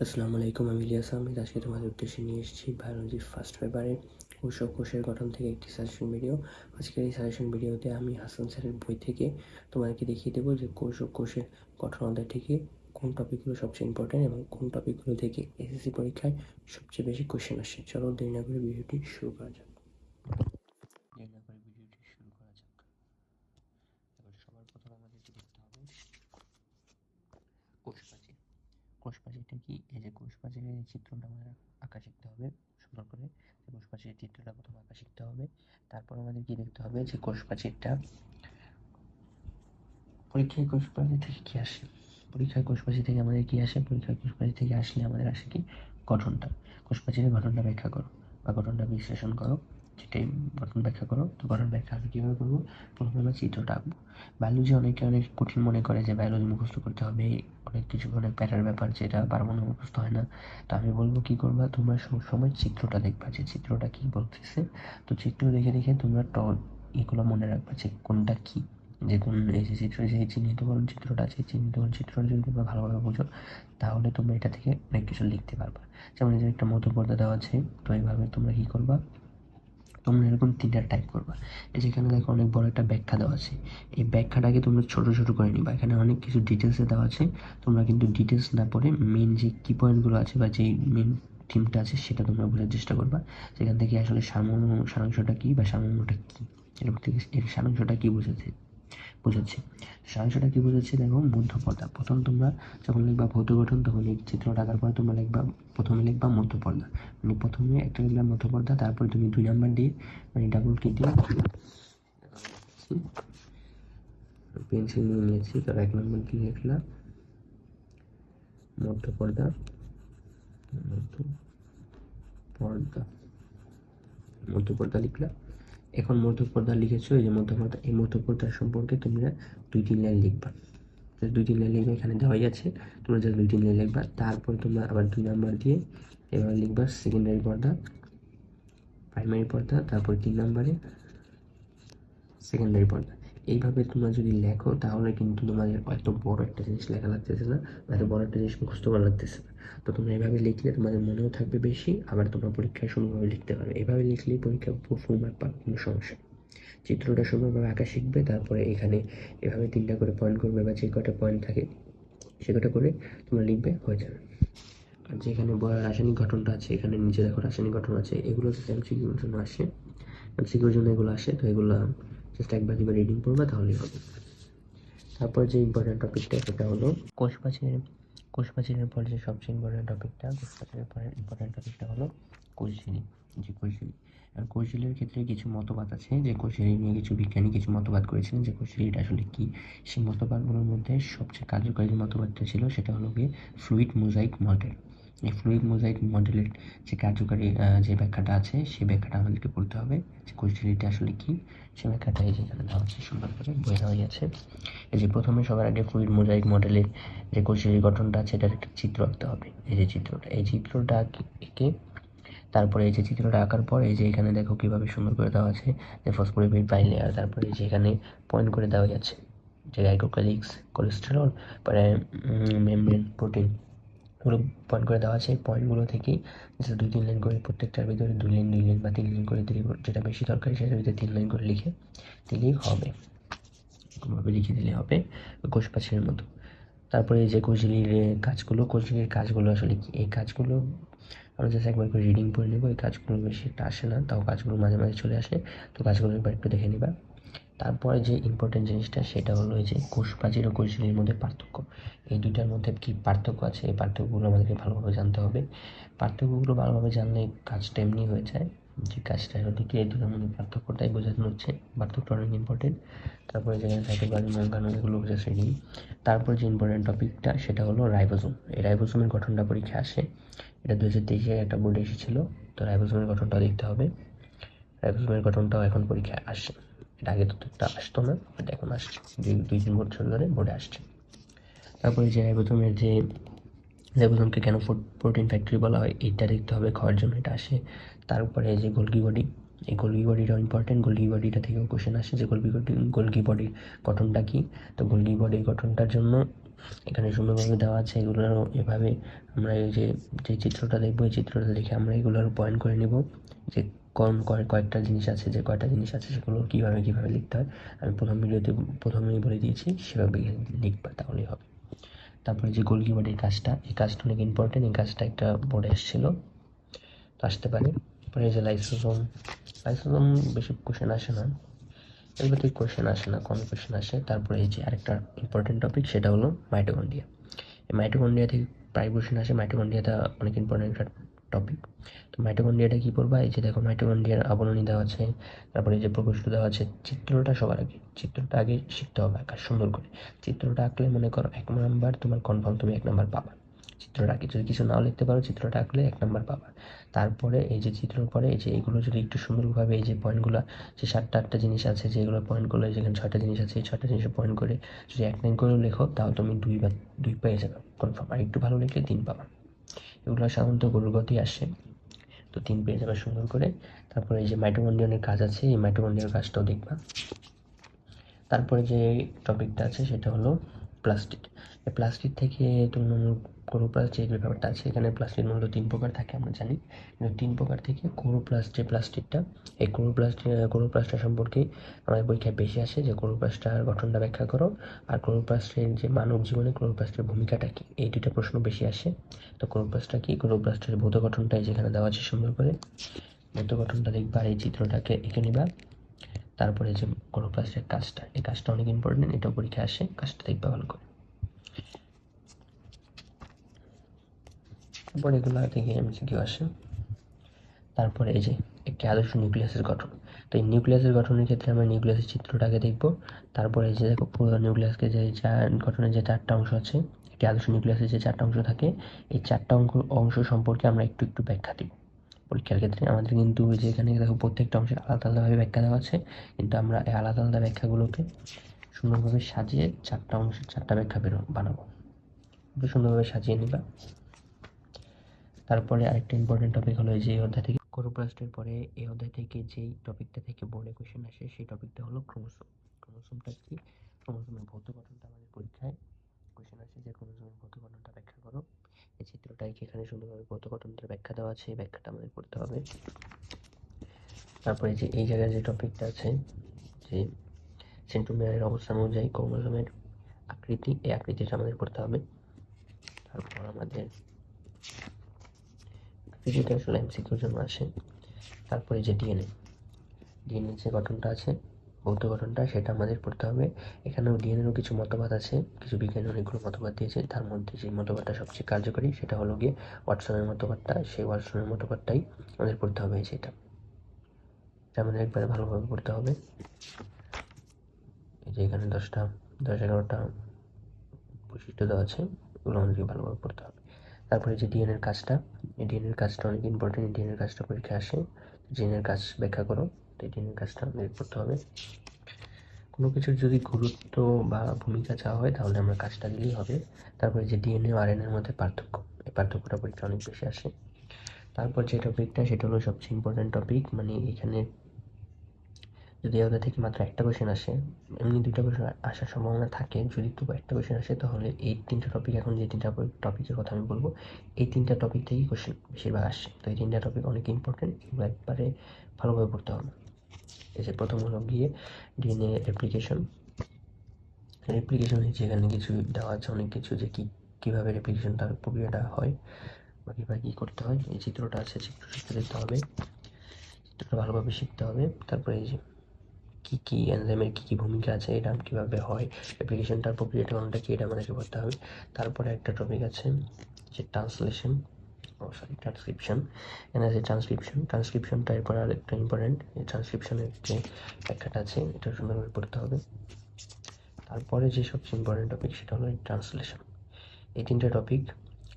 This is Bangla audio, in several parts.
আসসালামু আলাইকুম আমি ইলিয়াস আহমেদ। আজকে তোমাদের উদ্দেশ্যে নিয়ে এসেছি বায়োলজির ফার্স্ট পেপারে কোষ কোষের গঠন থেকে একটি সাজেশন ভিডিও আজকের এই সাজেশন ভিডিওতে আমি হাসান স্যারের বই থেকে তোমাদেরকে দেখিয়ে দেবো যে কোষ ও কোষের গঠন অধ্যায় থেকে কোন টপিকগুলো সবচেয়ে ইম্পর্টেন্ট এবং কোন টপিকগুলো থেকে এসএসসি পরীক্ষায় সবচেয়ে বেশি কোশ্চেন আসে। চলো দেরি না করে ভিডিওটি শুরু করা যাক দেরি না করে ভিডিওটি শুরু করা যাক এবার সবার প্রথম আমাদেরকে দেখতে হবে কোষ প্রাচীর কোষ প্রাচীরটা কি এই যে কোষ এই চিত্রটা আমাদের আঁকা শিখতে হবে, সুন্দর করে যে কোষ চিত্রটা প্রথম আঁকা শিখতে হবে। তারপর আমাদের কি দেখতে হবে যে কোষ পরীক্ষায় কোষ থেকে কি আসে? পরীক্ষায় কোষ থেকে আমাদের কি আসে? পরীক্ষায় কোষ থেকে আসলে আমাদের আসে কি গঠনটা। কোষ গঠনটা ব্যাখ্যা করো বা গঠনটা বিশ্লেষণ করো। সেটাই গঠন ব্যাখ্যা করো। তো গঠন ব্যাখ্যা আমি কীভাবে করব? প্রথমে আমরা চিত্রটা আঁকবো। বায়োলজি অনেকে, অনেক কঠিন মনে করে যে বায়োলজি মুখস্থ করতে হবে। অনেক কিছু অনেক প্যাটার ব্যাপার যেটা বারবার মুখস্থ হয় না। তো আমি বলব কী করবা? তোমরা সব সময় চিত্রটা দেখবা যে চিত্রটা কী বলতেছে। তো চিত্র দেখে দেখে তোমরা ট এগুলো মনে রাখবা যে কোনটা কী? যে কোন এই যে চিত্র, যে চিহ্নিতকরণ চিত্রটা আছে, চিহ্নিত চিহ্নিতকরণ চিত্রটা যদি তোমরা ভালোভাবে বোঝো, তাহলে তোমরা এটা থেকে অনেক কিছু লিখতে পারবা। যেমন এই যে একটা মধ্যপর্দা দেওয়া আছে, তো এইভাবে তোমরা কী করবা? তোমরা এরকম তিনটা টাইপ করবা। যেখানে দেখো অনেক বড় একটা ব্যাখ্যা দেওয়া আছে। এই ব্যাখ্যাটাকে তোমরা ছোটো ছোটো করে নিবা। এখানে অনেক কিছু ডিটেলসে দেওয়া আছে। তোমরা কিন্তু ডিটেলস না পড়ে মেন যে কি পয়েন্টগুলো আছে বা যেই মেন থিমটা আছে সেটা তোমরা বোঝার চেষ্টা করবা। সেখান থেকে আসলে সারমর্ম সারাংশটা কী বা সারমর্মটা কী? এরপর থেকে এর সারাংশটা কী বোঝাচ্ছে বোঝাচ্ছে। সারাংশটা কী বোঝাচ্ছে? দেখো, মধ্যপর্দা। প্রথম তোমরা যখন লিখবা ভৌত গঠন, তখন এই চিত্রটা আঁকার পরে তোমরা লিখবা প্রথমে লিখবা মধ্যপর্দা। মানে প্রথমে একটা লিখবা মধ্যপর্দা, তারপরে তুমি দুই নাম্বার দিয়ে মানে ডাবল কি দিয়ে পেন্সিল নিয়ে নিয়েছি, তার এক নম্বর কি লিখলাম মধ্যপর্দা। মধ্যপর্দা। মধ্যপর্দা লিখলাম এখন মধ্যপর্দা লিখেছো, এই যে মধ্যপর্দা, এই মধ্যপর্দা সম্পর্কে তোমরা দুই তিন লাইন লিখবা। দুই তিন লাইন লিখবে, এখানে দেওয়াই আছে। তোমরা যা দুই তিন লাইন লিখবা। তারপর তোমরা আবার দুই নাম্বার দিয়ে এবার লিখবা সেকেন্ডারি পর্দা প্রাইমারি পর্দা, তারপর তিন নাম্বারে সেকেন্ডারি পর্দা। এইভাবে তোমরা যদি লেখো, তাহলে কিন্তু তোমাদের এত বড় একটা জিনিস লেখা লাগতেছে না এত বড় একটা জিনিস মুখস্থ করা লাগতেছে না। তো তোমরা এভাবে লিখলে তোমাদের মনেও থাকবে বেশি, আবার তোমরা পরীক্ষায় সুন্দরভাবে লিখতে পারবে এভাবে লিখলেই পরীক্ষা ফুল মার্ক পাবে কোনো সমস্যা চিত্রটা সুন্দরভাবে আঁকা শিখবে, তারপরে এখানে এভাবে তিনটা করে পয়েন্ট করবে বা যে কটা পয়েন্ট থাকে, সে কটা করে তোমরা লিখবে, হয়ে যাবে। আর যেখানে রাসায়নিক গঠনটা আছে, এখানে নিচে দেখো রাসায়নিক গঠন আছে, এগুলো হচ্ছে এমসিকিউর জন্য আসে। এমসিকিউর জন্য এগুলো আসে, তো এগুলো জাস্ট একবার দুবার রিডিং করবে তাহলেই হবে। তারপর যে ইম্পর্টেন্ট টপিকটা সেটা হলো কোষ প্রাচীরের কোষ পরে যে সবচেয়ে ইম্পর্টেন্ট টপিকটা কোষ পরে ইম্পর্টেন্ট টপিকটা হলো কোষঝিলি, যে কোষঝিলি। আর কোষঝিলির ক্ষেত্রে কিছু মতবাদ আছে, যে কোষঝিলি নিয়ে কিছু বিজ্ঞানী কিছু মতবাদ করেছিলেন, যে কোষঝিলিটা আসলে কী। সেই মতবাদগুলোর মধ্যে সবচেয়ে কার্যকরী মতবাদটা ছিল, সেটা হলো গিয়ে ফ্লুইড মোজাইক মডেল। এই ফ্লুইড মোজাইক মডেলের যে কার্যকারী যে ব্যাখ্যাটা আছে, সেই ব্যাখ্যাটা আমাদেরকে পড়তে হবে যে কোষঝিলিটা আসলে কী? সে ব্যাখ্যাটা এই যেখানে দেওয়া আছে, সুন্দর করে বই দেওয়াই আছে এই যে প্রথমে সবার আগে ফ্লুইড মোজাইক মডেলের যে কোষঝিলির গঠনটা আছে, এটার একটা চিত্র আঁকতে হবে। এই যে চিত্রটা, এই চিত্রটা এঁকে তারপরে এই যে চিত্রটা আঁকার পর এই যে এখানে দেখো কীভাবে সুন্দর করে দেওয়া আছে, যে ফসফোরিপিড বাইলেয়ার তারপরে এই যে এখানে পয়েন্ট করে দেওয়া যাচ্ছে। যে গাইকোক্যালিক্স কোলেস্টেরল পরে মেমব্রেন প্রোটিন ওগুলো পয়েন্ট করে দেওয়া আছে। এই পয়েন্টগুলো থেকেই দুই, তিন লাইন করে প্রত্যেকটার ভিতরে দুই লাইন দুই লাইন বা তিন লাইন করে দিলে যেটা বেশি দরকারি সেটার ভিতরে তিন লাইন করে লিখে দিলেই হবে। এরকমভাবে লিখে দিলে হবে কোষ পাখির মতো। তারপরে যে কোচলির কাজগুলো কোচলির কাজগুলো আসলে কি? এই কাজগুলো আমরা জাস্ট একবার করে রিডিং পড়ে নেব। এই কাজগুলো বেশি একটা আসে না। তাও কাজগুলো মাঝে মাঝে চলে আসে তো কাজগুলো একবার একটু দেখে নিবা। তারপরে যে ইম্পর্টেন্ট জিনিসটা, সেটা হলো যে কোষ প্রাচীর ও কোষঝিলির মধ্যে পার্থক্য। এই দুইটার মধ্যে কী পার্থক্য আছে? এই পার্থক্যগুলো আমাদেরকে ভালোভাবে জানতে হবে। পার্থক্যগুলো ভালোভাবে জানলে কাজটা এমনি হয়ে যায়। যে কাজটা হলো কি, এই দুটোর মধ্যে পার্থক্যটাই বোঝানো হচ্ছে। পার্থক্যটা অনেক ইম্পর্টেন্ট তারপরে যেখানে সাইটোপ্লাজম অঙ্গাণু এগুলো বোঝা শ্রেণি। তারপর যে ইম্পর্টেন্ট টপিকটা সেটা হলো রাইবোজোম। এই রাইবোজোমের গঠনটা পরীক্ষা আসে। এটা দু হাজার তেইশে একটা বোর্ডে এসেছিল। তো রাইবোজোমের গঠনটা দেখতে হবে। রাইবোজোমের গঠনটাও এখন পরীক্ষায় আসে। এটা আগে তো আসতো না বাট এখন আসছে। দুই দুই, তিন বছর ধরে বোর্ডে আসছে। তারপরে যে রাইবোজোমের যে রাইবোজোমকে কেন প্রোটিন ফ্যাক্টরি বলা হয়, এইটা দেখতে হবে, খাওয়ার জন্য এটা আসে। তারপরে যে গোলকি বডি এই গোলকি বডিটাও ইম্পর্টেন্ট গোলকি বডিটা থেকেও কোশ্চেন আসে যে গোলকি বডি গোলকি বডির গঠনটা কী? তো গোলকি বডির গঠনটার জন্য এখানে সুন্দরভাবে দেওয়া আছে, এগুলোরও এভাবে আমরা এই যে যে চিত্রটা দেখব, এই চিত্রটা দেখে আমরা এগুলোর পয়েন্ট করে নেব যে কয়- কয়েকটা জিনিস আছে যে কয়টা জিনিস আছে সেগুলো কীভাবে কীভাবে লিখতে হয়। আমি প্রথম ভিডিওতে প্রথমেই বলে দিয়েছি, সেভাবে লিখবা, তাহলেই হবে। তারপরে যে গোলকিপারের কাজটা, এই কাজটা অনেক ইম্পর্টেন্ট এই কাজটা একটা বোর্ডে এসেছিল তো আসতে পারে। তারপরে যে লাইসোজম লাইসোজম বেশি কোশ্চেন আসে না। এগুলো থেকে কোশ্চেন আসে না কম কোশ্চেন আসে। তারপরে এই যে আরেকটা ইম্পর্টেন্ট টপিক সেটা হলো মাইটোকন্ড্রিয়া এই মাইটোকন্ড্রিয়া থেকে প্রায় কোশ্চেন আসে। মাইটোকন্ড্রিয়াটা অনেক ইম্পর্টেন্ট একটা টপিক তো মাইটোকন্ড্রিয়াটা কী করবা এই যে দেখো মাইটোকন্ড্রিয়ার আবরণী দেওয়া আছে, তারপরে এই যে প্রকোষ্ঠ দেওয়া আছে, চিত্রটা সবার আগে, চিত্রটা আগে শিখতে হবে আঁকা সুন্দর করে। চিত্রটা আঁকলে মনে করো এক নাম্বার তোমার কনফার্ম তুমি এক নাম্বার পাবা। চিত্রটা আঁকে, যদি কিছু নাও লিখতে পারো, চিত্রটা আঁকলে এক নাম্বার পাবা। তারপরে এই যে চিত্রের পরে, এই যে এগুলো যদি একটু সুন্দরভাবে এই যে পয়েন্টগুলো যে সাতটা আটটা জিনিস আছে যেগুলো পয়েন্টগুলো যেখানে ছয়টা জিনিস আছে, এই ছয়টা জিনিসের পয়েন্ট করে যদি এক লাইন করেও লেখো, তাহলে তুমি দুই বা, দুই পেয়ে যাবে কনফার্ম আর একটু ভালো লিখলে তিন পাবা। এগুলো সাধারণত গরুর গতি আসে। তো তিন পেয়ে যাবে সুন্দর করে। তারপরে এই যে মাইটোকন্ড্রিয়ানের কাজ আছে, এই মাইটোকন্ড্রিয়ার কাজটাও দেখবা। তারপরে যে টপিকটা আছে, সেটা হলো প্লাস্টিক এই প্লাস্টিক থেকে তোমার কোরোপ্লাস্ট যে ব্যাপারটা আছে, এখানে প্লাস্টিক মূলত তিন প্রকার থাকে আমরা জানি। কিন্তু তিন প্রকার থেকে কোরোপ্লাস্ট যে প্লাস্টিকটা এই কোরোপ্লাস্ট কোরোপ্লাস্টটা সম্পর্কে আমাদের পরীক্ষায় বেশি আসে যে কোরোপ্লাস্টার গঠনটা ব্যাখ্যা করো। আর কোরোপ্লাস্টের যে মানব জীবনে কোরোপ্লাস্টের ভূমিকাটা কী, এই দুইটা প্রশ্ন বেশি আসে। তো কোরোপ্লাস্টটা কি কোরোপ্লাস্টের ভৌত গঠনটাই যেখানে দেওয়া আছে সুন্দর করে। ভৌত গঠনটা দেখবা, এই চিত্রটাকে এঁকে নিবা। তারপরে যে কোরোপ্লাস্টের কাজটা, এই কাজটা অনেক ইম্পর্টেন্ট এটা পরীক্ষায় আসে, কাজটা দেখবা ভালো করে। তারপর এগুলো থেকে এমসিকিউ আসে। তারপরে এই যে একটি আদর্শ নিউক্লিয়াসের গঠন। তো এই নিউক্লিয়াসের গঠনের ক্ষেত্রে আমরা নিউক্লিয়াসের চিত্রটাকে দেখব। তারপরে যে দেখো পুরো নিউক্লিয়াসকে যে চার গঠনের যে চারটা অংশ আছে, একটি আদর্শ নিউক্লিয়াসের যে চারটা অংশ থাকে, এই চারটা অঙ্ক অংশ সম্পর্কে আমরা একটু একটু ব্যাখ্যা দিব। পরীক্ষার ক্ষেত্রে আমাদের কিন্তু ওই যে এখানে দেখো প্রত্যেকটা অংশের আলাদা আলাদাভাবে ব্যাখ্যা দেওয়া আছে। কিন্তু আমরা এই আলাদা আলাদা ব্যাখ্যাগুলোকে সুন্দরভাবে সাজিয়ে চারটা অংশের চারটা ব্যাখ্যা বেরো বানাবো। একটু সুন্দরভাবে সাজিয়ে নিবা। তারপরে আরেকটা ইম্পর্টেন্ট টপিক হলো যে অধ্যায় থেকে কোরোপ্লাস্টের পরে এই অধ্যায় থেকে যেই টপিকটা থেকে বোর্ডে কোশ্চেন আসে, সেই টপিকটা হলো ক্রোমোসোম ক্রোমোসোমটা কি? ক্রোমোসোমের ভৌত গঠনটা আমাদের পরীক্ষায় কোশ্চেন আসে যে ক্রোমোসোমের ভৌত গঠনটা ব্যাখ্যা করো। এই চিত্রটাই এখানে সুন্দরভাবে ভৌত গঠনটার ব্যাখ্যা দেওয়া আছে, এই ব্যাখ্যাটা আমাদের করতে হবে। তারপরে যে, এই জায়গায় যে টপিকটা আছে, যে সেন্ট্রোমিয়ারের অবস্থান অনুযায়ী ক্রোমোসোমের আকৃতি, এই আকৃতিটা আমাদের করতে হবে। তারপর আমাদের আকৃতিটা আসলে এমসিকিউর জন্য আসে, তারপরে যে ডিএনএ ডিএনএ যে গঠনটা আছে ভৌত গঠনটা সেটা আমাদের পড়তে হবে। এখানেও ডিএনএরও কিছু মতবাদ আছে, কিছু বিজ্ঞানী অনেকগুলো মতবাদ দিয়েছে। তার মধ্যে যে মতবাদটা সবচেয়ে কার্যকরী সেটা হলো গিয়ে ওয়াটসনের মতবাদটা। সেই ওয়াটসনের মতবাদটাই আমাদের পড়তে হবে সেটা আমাদের একবারে ভালোভাবে পড়তে হবে। এই যে এখানে দশটা, দশ এগারোটা বৈশিষ্ট্য দেওয়া আছে এগুলো আমাদেরকে ভালোভাবে পড়তে হবে। তারপরে যে ডিএনএর কাজটা ডিএনএর কাজটা অনেক ইম্পর্টেন্ট ডিএনএর কাজটা পরীক্ষায় আসে। ডিএনএর কাজ ব্যাখ্যা করো। ডিএনএর কাজটা আমাদের করতে হবে। কোনো কিছুর যদি গুরুত্ব বা ভূমিকা চাওয়া হয়, তাহলে আমরা কাজটা দিলেই হবে। তারপরে যে ডিএনএ ও আরএনএর মধ্যে পার্থক্য, এই পার্থক্যটা পরীক্ষা অনেক বেশি আসে। তারপর যে টপিকটা সেটা হলো সবচেয়ে ইম্পর্টেন্ট টপিক মানে এখানে যদি ওদের থেকে মাত্র একটা কোশ্চেন আসে, এমনি দুইটা কোশ্চেন আসার সম্ভাবনা থাকে, যদি তবু একটা কোশ্চেন আসে, তাহলে এই তিনটা টপিক এখন যে তিনটা টপিকের কথা আমি বলব, এই তিনটা টপিক থেকেই কোশ্চেন বেশিরভাগ আসে। তো এই তিনটা টপিক অনেক ইম্পর্টেন্ট এগুলো একবারে ভালোভাবে পড়তে হবে। যে প্রথম হলো গিয়ে ডিএনএ রেপ্লিকেশন রেপ্লিকেশন যেখানে কিছু দেওয়া আছে, অনেক কিছু যে কী, কীভাবে রেপ্লিকেশন তার প্রক্রিয়াটা হয়, বা কীভাবে কী করতে হয়। এই চিত্রটা আছে, চিত্র শিখতে দিতে হবে। চিত্রটা ভালোভাবে শিখতে হবে। তারপরে এই যে কী কী এনজাইমের কী কী ভূমিকা আছে, এটা কীভাবে হয় অ্যাপ্লিকেশনটার প্রক্রিয়াটা কোনটা কি, এটা আমাদেরকে করতে হবে। তারপরে একটা টপিক আছে, যে ট্রান্সলেশন ও সরি ট্রান্সক্রিপশন আছে ট্রান্সক্রিপশন ট্রান্সক্রিপশনটা এরপর আর একটা ইম্পর্টেন্ট ট্রান্সক্রিপশনের যে ব্যাখ্যাটা আছে এটা সুন্দরভাবে পড়তে হবে। তারপরে যে সবচেয়ে ইম্পর্টেন্ট টপিক সেটা হলো ট্রান্সলেশন এই তিনটে টপিক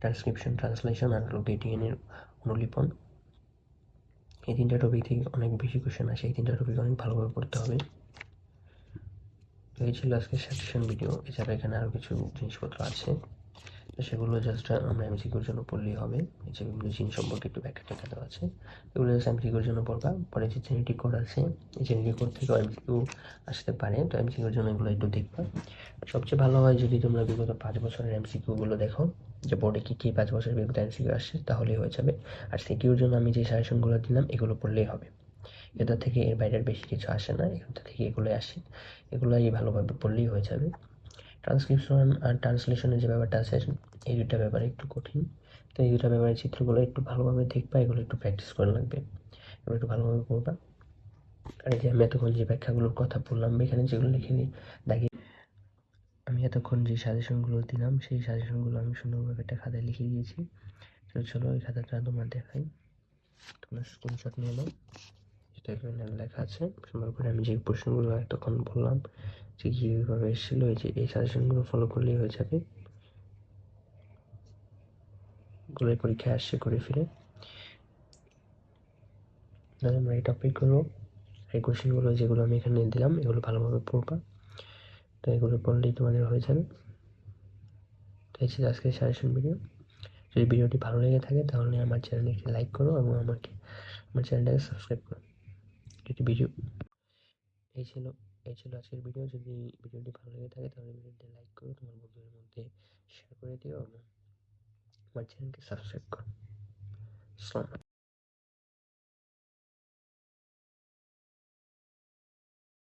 ট্রান্সক্রিপশন ট্রান্সলেশন আর হলো ডিএনএর অনুলিপন। এই তিনটা টপিক থেকে অনেক বেশি কোশ্চেন আসে, এই তিনটা টপিক অনেক ভালোভাবে পড়তে হবে। তো এই ছিল আজকে সাজেশন ভিডিও এছাড়া এখানে আরও কিছু জিনিসপত্র আছে। সেগুলো জাস্ট আমরা এমসিকিউর জন্য পড়লেই হবে। যে বিভিন্ন জিনিস সম্পর্কে একটু ব্যাখ্যা ট্যাখ্যা দেওয়া আছে। এগুলো জাস্ট এমসিকিউর জন্য পড়বা। পরে যে জেনেটিক কোড আছে, এই জেনেটিক কোড থেকেও এমসিকিউ আসতে পারে। তো এমসিকিউর জন্য এগুলো একটু দেখবা। সবচেয়ে ভালো হয় যদি তোমরা বিগত পাঁচ বছরের এমসিকিউগুলো দেখো, যে বোর্ডে কী কী পাঁচ বছরের বিগত এমসিকিউ আসছে, তাহলেই হয়ে যাবে। আর সিকিউর জন্য আমি যে সাজেশনগুলো দিলাম, এগুলো পড়লেই হবে। এটা থেকে এর বাইরের বেশি কিছু আসে না। এখান থেকে এগুলোই আসে। এগুলোই ভালোভাবে পড়লেই হয়ে যাবে। ট্রান্সক্রিপশন আর ট্রান্সলেশনের যে ব্যাপারটা আছে, এই দুটা ব্যাপারে একটু কঠিন। তো এই দুটা ব্যাপারে চিত্রগুলো একটু ভালোভাবে দেখবা, এগুলো একটু প্র্যাকটিস করা লাগবে এগুলো একটু ভালোভাবে করবা। আর যে আমি এতক্ষণ যে ব্যাখ্যাগুলোর কথা বললাম, এখানে যেগুলো লিখে নিই দেখি। আমি এতক্ষণ যে সাজেশনগুলো দিলাম, সেই সাজেশনগুলো আমি সুন্দরভাবে একটা খাতায় লিখে দিয়েছি। চলো এই খাতাটা তোমার দেখাই। তোমরা স্ক্রিনশট নিয়ে নাও। এখানে লেখা আছে। সুন্দর করে আমি যে প্রশ্নগুলো এতক্ষণ বললাম, যে কীভাবে এসেছিল, এই যে এই সাজেশনগুলো ফলো করলেই হয়ে যাবে। গুলোর পরীক্ষায় আসছে করে ফিরে তাহলে আমরা এই টপিকগুলো এই যেগুলো আমি এখানে দিলাম, এগুলো ভালোভাবে পড়বা। তো এগুলো পড়লেই তোমাদের হয়ে যাবে। তো এই ছিল আজকের সাজেশন ভিডিও যদি ভিডিওটি ভালো লেগে থাকে, তাহলে আমার চ্যানেলটি লাইক করো এবং আমাকে, আমার চ্যানেলটাকে সাবস্ক্রাইব করো। যদি ভিডিও। এই ছিল এই ছিল আজকের ভিডিও। যদি ভিডিওটি ভালো লেগে থাকে তাহলে ভিডিওটি লাইক করো, তোমার বন্ধুদের মধ্যে শেয়ার করে দিও এবং আমার চ্যানেলকে সাবস্ক্রাইব করো।